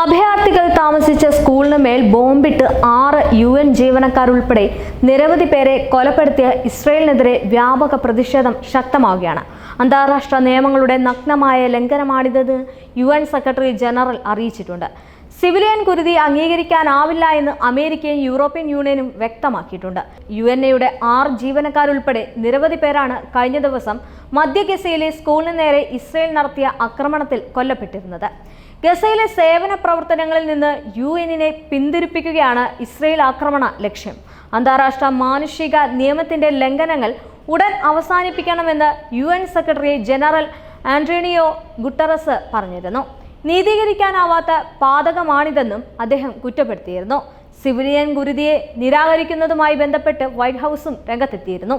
അഭയാർത്ഥികൾ താമസിച്ച സ്കൂളിന് മേൽ ബോംബിട്ട് ആറ് യു എൻ ജീവനക്കാരുൾപ്പെടെ നിരവധി പേരെ കൊലപ്പെടുത്തിയ ഇസ്രയേലിനെതിരെ വ്യാപക പ്രതിഷേധം ശക്തമാവുകയാണ്. അന്താരാഷ്ട്ര നിയമങ്ങളുടെ നഗ്നമായ ലംഘനമാണിതെന്ന് യു എൻ സെക്രട്ടറി ജനറൽ അറിയിച്ചിട്ടുണ്ട്. സിവിലിയൻ കുരുതി അംഗീകരിക്കാനാവില്ല എന്ന് അമേരിക്കയും യൂറോപ്യൻ യൂണിയനും വ്യക്തമാക്കിയിട്ടുണ്ട്. യു എൻ എയുടെ ആറ് ജീവനക്കാരുൾപ്പെടെ നിരവധി പേരാണ് കഴിഞ്ഞ ദിവസം മധ്യ ഗസയിലെ സ്കൂളിന് നേരെ ഇസ്രയേൽ നടത്തിയ ആക്രമണത്തിൽ കൊല്ലപ്പെട്ടിരുന്നത്. ഗസയിലെ സേവന പ്രവർത്തനങ്ങളിൽ നിന്ന് യു എന്നിനെ പിന്തിരിപ്പിക്കുകയാണ് ഇസ്രയേൽ ആക്രമണ ലക്ഷ്യം. അന്താരാഷ്ട്ര മാനുഷിക നിയമത്തിന്റെ ലംഘനങ്ങൾ ഉടൻ അവസാനിപ്പിക്കണമെന്ന് U secretary general Antonio Guterres പറഞ്ഞിരുന്നു. നീതീകരിക്കാനാവാത്ത പാതകമാണിതെന്നും അദ്ദേഹം കുറ്റപ്പെടുത്തിയിരുന്നു. സിവിലിയൻ ഗുരുതിയെ നിരാകരിക്കുന്നതുമായി ബന്ധപ്പെട്ട് വൈറ്റ് ഹൗസും രംഗത്തെത്തിയിരുന്നു.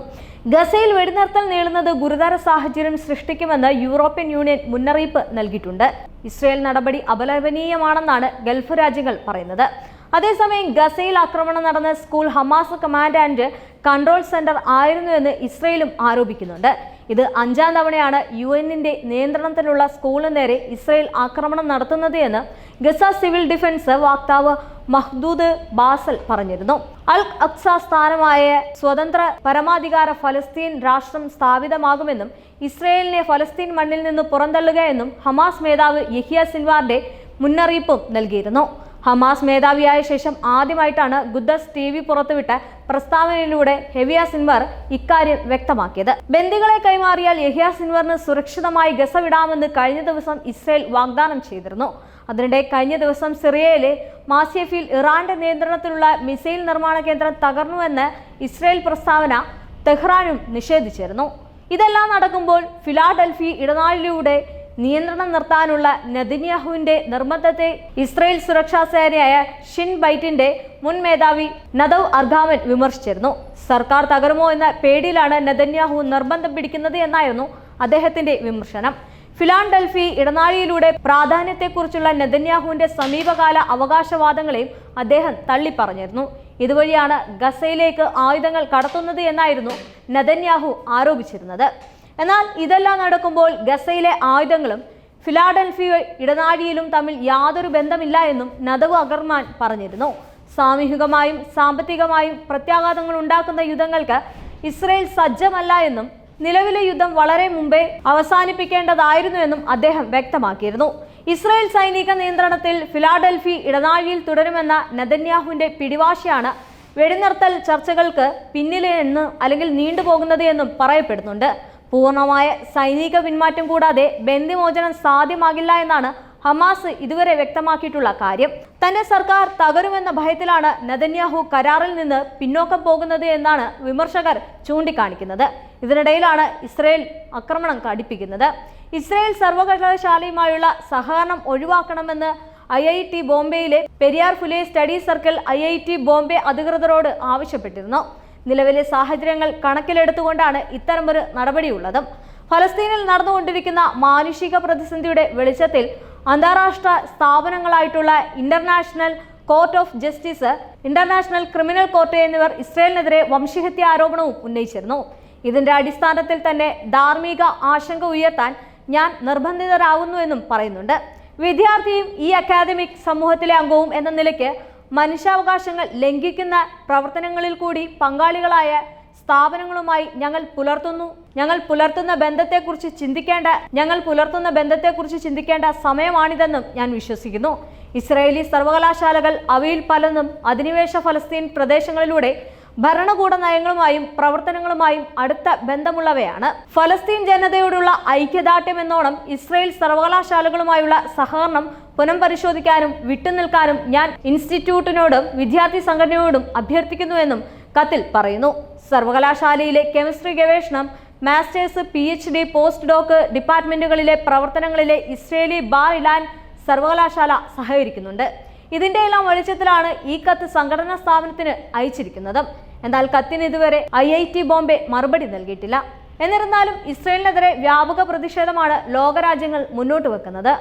ഗസയിൽ വെടിനിർത്തൽ നീളുന്നത് ഗുരുതര സാഹചര്യം സൃഷ്ടിക്കുമെന്ന് യൂറോപ്യൻ യൂണിയൻ മുന്നറിയിപ്പ് നൽകിയിട്ടുണ്ട്. ഇസ്രയേൽ നടപടി അപലപനീയമാണെന്നാണ് ഗൾഫ് രാജ്യങ്ങൾ പറയുന്നത്. അതേസമയം ഗസയിൽ ആക്രമണം നടന്ന school Hamas command and control centre ആയിരുന്നു എന്ന് ഇസ്രയേലും ആരോപിക്കുന്നുണ്ട്. ഇത് അഞ്ചാം തവണയാണ് യു എന്നിന്റെ നിയന്ത്രണത്തിലുള്ള സ്കൂളിന് നേരെ ഇസ്രയേൽ ആക്രമണം നടത്തുന്നത് എന്ന് ഗസ സിവിൽ ഡിഫൻസ് വക്താവ് മഹ്ദൂദ് ബാസൽ പറഞ്ഞിരുന്നു. അൽ അക്സ സ്ഥാനമായ സ്വതന്ത്ര പരമാധികാര ഫലസ്തീൻ രാഷ്ട്രം സ്ഥാപിതമാകുമെന്നും ഇസ്രയേലിനെ ഫലസ്തീൻ മണ്ണിൽ നിന്ന് പുറന്തള്ളുക എന്നും ഹമാസ് മേധാവ് യഹിയ സിൻവാറിന്റെ മുന്നറിയിപ്പും നൽകിയിരുന്നു. ഹമാസ് മേധാവിയായ ശേഷം ആദ്യമായിട്ടാണ് ഗുദ്ദസ് ടി വി പുറത്തുവിട്ട പ്രസ്താവനയിലൂടെ ഹെവിയ സിൻവർ ഇക്കാര്യം വ്യക്തമാക്കിയത്. ബന്ദികളെ കൈമാറിയാൽ യഹിയ സിൻവറിന് സുരക്ഷിതമായി ഗസ വിടാമെന്ന് കഴിഞ്ഞ ദിവസം ഇസ്രയേൽ വാഗ്ദാനം ചെയ്തിരുന്നു. അതിനിടെ കഴിഞ്ഞ ദിവസം സിറിയയിലെ മാസിയഫിൽ ഇറാന്റെ നിയന്ത്രണത്തിലുള്ള മിസൈൽ നിർമ്മാണ കേന്ദ്രം തകർന്നുവെന്ന് ഇസ്രയേൽ പ്രസ്താവന തെഹ്റാനും നിഷേധിച്ചിരുന്നു. ഇതെല്ലാം നടക്കുമ്പോൾ ഫിലാഡൽഫി ഇടനാഴിലൂടെ നിയന്ത്രണം നിർത്താനുള്ള നദിന്യാഹുവിന്റെ നിർബന്ധത്തെ ഇസ്രയേൽ സുരക്ഷാ സേനയായ ഷിൻ ബൈറ്റിന്റെ മുൻ മേധാവി നദവ് അർഗാമൻ വിമർശിച്ചിരുന്നു. സർക്കാർ തകരുമോ എന്ന പേടിയിലാണ് നെതന്യാഹു നിർബന്ധം പിടിക്കുന്നത് എന്നായിരുന്നു അദ്ദേഹത്തിന്റെ വിമർശനം. ഫിലാൻഡൽഫി ഇടനാഴിയിലൂടെ പ്രാധാന്യത്തെക്കുറിച്ചുള്ള നെതന്യാഹുവിന്റെ സമീപകാല അവകാശവാദങ്ങളെയും അദ്ദേഹം തള്ളിപ്പറഞ്ഞിരുന്നു. ഇതുവഴിയാണ് ഗസയിലേക്ക് ആയുധങ്ങൾ കടത്തുന്നത് എന്നായിരുന്നു നെതന്യാഹു ആരോപിച്ചിരുന്നത്. എന്നാൽ ഇതെല്ലാം നടക്കുമ്പോൾ ഗസയിലെ ആയുധങ്ങളും ഫിലാഡൽഫിയ ഇടനാഴിയിലും തമ്മിൽ യാതൊരു ബന്ധമില്ല എന്നും നദവ് അഗർമാൻ പറഞ്ഞിരുന്നു. സാമൂഹികമായും സാമ്പത്തികമായും പ്രത്യാഘാതങ്ങൾ ഉണ്ടാക്കുന്ന യുദ്ധങ്ങൾക്ക് ഇസ്രയേൽ സജ്ജമല്ല എന്നും നിലവിലെ യുദ്ധം വളരെ മുമ്പേ അവസാനിപ്പിക്കേണ്ടതായിരുന്നുവെന്നും അദ്ദേഹം വ്യക്തമാക്കിയിരുന്നു. ഇസ്രയേൽ സൈനിക നിയന്ത്രണത്തിൽ ഫിലാഡൽഫി ഇടനാഴിയിൽ തുടരുമെന്ന നെതന്യാഹുവിന്റെ പിടിവാശിയാണ് വെടിനിർത്തൽ ചർച്ചകൾക്ക് പിന്നിലെ എന്ന് അല്ലെങ്കിൽ നീണ്ടുപോകുന്നത് എന്നും പറയപ്പെടുന്നുണ്ട്. പൂർണമായ സൈനിക പിന്മാറ്റം കൂടാതെ ബന്ദിമോചനം സാധ്യമാകില്ല എന്നാണ് ഹമാസ് ഇതുവരെ വ്യക്തമാക്കിയിട്ടുള്ള കാര്യം. തന്റെ സർക്കാർ തകരുമെന്ന ഭയത്തിലാണ് നദന്യാഹു കരാറിൽ നിന്ന് പിന്നോക്കം പോകുന്നത് എന്നാണ് വിമർശകർ ചൂണ്ടിക്കാണിക്കുന്നത്. ഇതിനിടയിലാണ് ഇസ്രയേൽ ആക്രമണം കടിപ്പിക്കുന്നത്. ഇസ്രയേൽ സർവകലാശാലയുമായുള്ള സഹകരണം ഒഴിവാക്കണമെന്ന് ഐ ഐ ടി ബോംബെയിലെ Periyar Phule study circle I I T Bombay അധികൃതരോട് ആവശ്യപ്പെട്ടിരുന്നു. നിലവിലെ സാഹചര്യങ്ങൾ കണക്കിലെടുത്തുകൊണ്ടാണ് ഇത്തരമൊരു നടപടിയുള്ളതും. ഫലസ്തീനിൽ നടന്നുകൊണ്ടിരിക്കുന്ന മാനുഷിക പ്രതിസന്ധിയുടെ വെളിച്ചത്തിൽ അന്താരാഷ്ട്ര സ്ഥാപനങ്ങളായിട്ടുള്ള international court of justice international criminal court എന്നിവർ ഇസ്രയേലിനെതിരെ വംശഹത്യ ആരോപണവും ഉന്നയിച്ചിരുന്നു. ഇതിന്റെ അടിസ്ഥാനത്തിൽ തന്നെ ധാർമ്മിക ആശങ്ക ഉയർത്താൻ ഞാൻ നിർബന്ധിതരാകുന്നുവെന്നും പറയുന്നുണ്ട്. വിദ്യാർത്ഥിയും ഈ അക്കാദമിക് സമൂഹത്തിലെ അംഗവും എന്ന നിലയ്ക്ക് മനുഷ്യാവകാശങ്ങൾ ലംഘിക്കുന്ന പ്രവർത്തനങ്ങളിൽ കൂടി പങ്കാളികളായ സ്ഥാപനങ്ങളുമായി ഞങ്ങൾ പുലർത്തുന്നു. ഞങ്ങൾ പുലർത്തുന്ന ബന്ധത്തെക്കുറിച്ച് ചിന്തിക്കേണ്ട ഞങ്ങൾ പുലർത്തുന്ന ബന്ധത്തെക്കുറിച്ച് ചിന്തിക്കേണ്ട സമയമാണിതെന്നും ഞാൻ വിശ്വസിക്കുന്നു. ഇസ്രയേലി സർവകലാശാലകൾ അവയിൽ പലതും അധിനിവേശ ഫലസ്തീൻ പ്രദേശങ്ങളിലൂടെ ഭരണകൂട നയങ്ങളുമായും പ്രവർത്തനങ്ങളുമായും അടുത്ത ബന്ധമുള്ളവയാണ്. ഫലസ്തീൻ ജനതയോടുള്ള ഐക്യദാർഢ്യം എന്നോണം ഇസ്രയേൽ സർവകലാശാലകളുമായുള്ള സഹകരണം പുനഃപരിശോധിക്കാനും വിട്ടുനിൽക്കാനും ഞാൻ ഇൻസ്റ്റിറ്റ്യൂട്ടിനോടും വിദ്യാർത്ഥി സംഘടനയോടും അഭ്യർത്ഥിക്കുന്നുവെന്നും കത്തിൽ പറയുന്നു. സർവകലാശാലയിലെ കെമിസ്ട്രി ഗവേഷണം masters P H D post doc ഡിപ്പാർട്ട്മെന്റുകളിലെ പ്രവർത്തനങ്ങളിലെ ഇസ്രേലി ബാർ ഇലാൻ സർവകലാശാല സഹകരിക്കുന്നുണ്ട്. ഇതിന്റെ എല്ലാം വെളിച്ചത്തിലാണ് ഈ കത്ത് സംഘടനാ സ്ഥാപനത്തിന് അയച്ചിരിക്കുന്നത്. എന്നാൽ കത്തിന് ഇതുവരെ ഐ ഐ ടി ബോംബെ മറുപടി നൽകിയിട്ടില്ല. എന്നിരുന്നാലും ഇസ്രയേലിനെതിരെ വ്യാപക പ്രതിഷേധമാണ് ലോകരാജ്യങ്ങൾ മുന്നോട്ട് വെക്കുന്നത്.